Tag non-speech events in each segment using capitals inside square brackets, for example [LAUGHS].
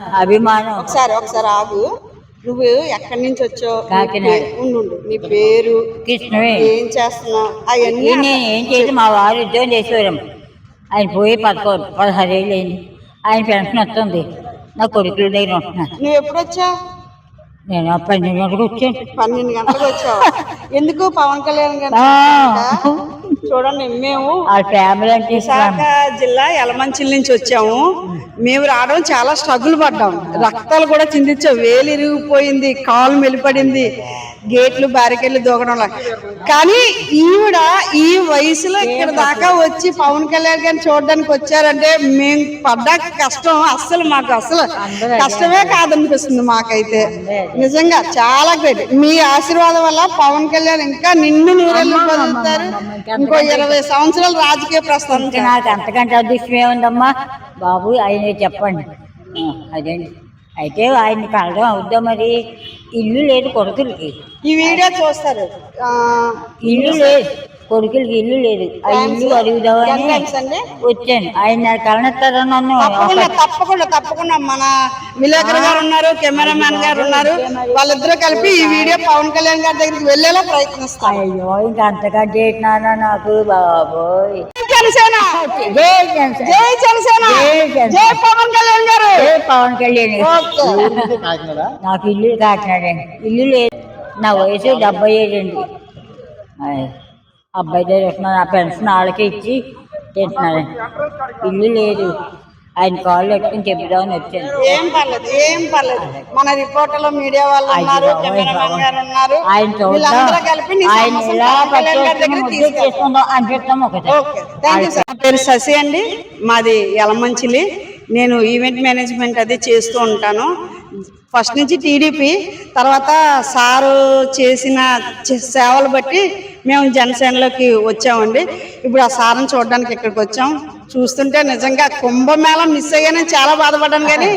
అభిమానం. ఒకసారి ఒకసారి ఆగు. నువ్వు ఎక్కడి నుంచి వచ్చావు? నీ కాకినాడ. పే- ఉండు ఉండు. నీ పేరు? కృష్ణవే. ఏం చేస్తున్నావు? అవన్నీ నేను ఏం చేసి మా వారు ఉద్యోగం చేసేవారం ఆయన పోయి పదకొ పదహారు ఏళ్ళు అయింది ఆయన పెన్షన్ వస్తుంది. నా కొడుకుల దగ్గర ఉంటున్నాను. నువ్వు ఎప్పుడు వచ్చావు? నేను పన్నెండు గంటలకు వచ్చాను. పన్నెండు గంటలకు వచ్చావు? [LAUGHS] ఎందుకు? పవన్ కళ్యాణ్ గారు ఆ. చూడండి మేము వాళ్ళ ఫ్యామిలీ అంటే విశాఖ. జిల్లా యలమంచిల నుంచి వచ్చాము. మేము రావడం చాలా స్ట్రగుల్ పడ్డాం. రక్తాలు కూడా చిందించాం. వేలు ఇరిగిపోయింది కాలు మెలిపడింది గేట్లు బ్యారికేడ్లు దూకడం. కానీ ఈవిడ ఈ వయసులో ఇక్కడ దాకా వచ్చి పవన్ కళ్యాణ్ గారిని చూడడానికి వచ్చారంటే మేము పడ్డ కష్టం. అస్సలు మాకు అసలు కష్టమే కాదనిపిస్తుంది మాకైతే. నిజంగా చాలా గ్రేట్ మీ ఆశీర్వాదం వల్ల పవన్ కళ్యాణ్ ఇంకా నిన్ను నూరెళ్ళు పొందుతారు. ఇంకో ఇరవై సంవత్సరాలు రాజకీయ ప్రస్థానం ఇంకా నాకు అంతకంటే అదృష్టం ఏముందమ్మా? బాబు ఆయన చెప్పండి. అదేండి. అయితే ఆయన్ని కలడం అవుద్దా మరి? ఇల్లు లేదు కొడుకులకి. ఈ వీడియో చూస్తారు. ఇల్లు లేదు. కొడుకులకి ఇల్లు లేదు. ఆ ఇల్లు అడుగుదామని వచ్చాను. ఆయన కలనెత్తారా నన్ను తప్పకుండా తప్పకుండా తప్పకుండా మన విలేకరు గారు ఉన్నారు కెమెరామ్యాన్ గారు ఉన్నారు. వాళ్ళిద్దరూ కలిపి ఈ వీడియో పవన్ కళ్యాణ్ గారి దగ్గరికి వెళ్ళేలా ప్రయత్నిస్తారు అయ్యో ఇంకా అంతకంటే ఏంటన్నా నాకు బాబోయ్. జనసేన! జై జనసేన. జై జనసేన! జై జనసేన. జై పవన్ కళ్యాణ్ గారు! జై పవన్ కళ్యాణ్ ఓకే. నాకు ఇల్లు కాకినాడండి. ఇల్లు లేదు. నా వయసు డెబ్బై ఏడు అండి. అబ్బాయి దగ్గర వస్తున్నాను ఆ పెన్షన్ వాళ్ళకి ఇచ్చి తింటున్నాడండి ఇల్లు లేదు. ఆయన కాళ్ళు పెట్టుకుని చెప్దామని వచ్చాను. ఏం పర్లేదు ఏం పర్లేదు. మన రిపోర్టర్లు మీడియా వాళ్ళు ఉన్నారు గారు ఆయన వీళ్ళందరూ కలిపి నీ ఆయన సమస్యను ఇలా పవన్ కళ్యాణ్ గారి పట్టుకొని దగ్గరికి ముద్దు తీసుకెళ్తారు చేసుకుందాం అనిపిస్తాం ఒకటే. ఓకే. థ్యాంక్ యూ సార్ నా పేరు శశి అండి. మాది యలమంచిలి. నేను ఈవెంట్ మేనేజ్మెంట్ అది చేస్తూ ఉంటాను. ఫస్ట్ నుంచి టీడీపీ తర్వాత సారు చేసిన సేవలు బట్టి మేము జనసేనలోకి వచ్చామండి. ఇప్పుడు ఆ సార్ని చూడడానికి ఇక్కడికి వచ్చాం. చూస్తుంటే నిజంగా కుంభమేళ మిస్ అయ్యానని చాలా బాధపడ్డాను కానీ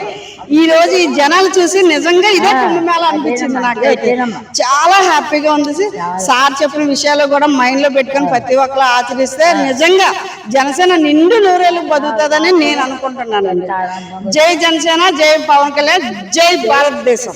ఈ రోజు ఈ జనాలు చూసి నిజంగా ఇదే కుంభమేళ అనిపించింది నాకైతే. చాలా హ్యాపీగా ఉంది సార్ చెప్పిన విషయాలు కూడా మైండ్లో పెట్టుకొని ప్రతి ఒక్కరు ఆచరిస్తే నిజంగా జనసేన నిండు నూరేళ్ళు బతుకుతుందని నేను అనుకుంటున్నానండి. జై జనసేన జై పవన్ కళ్యాణ్ జై భారతదేశం.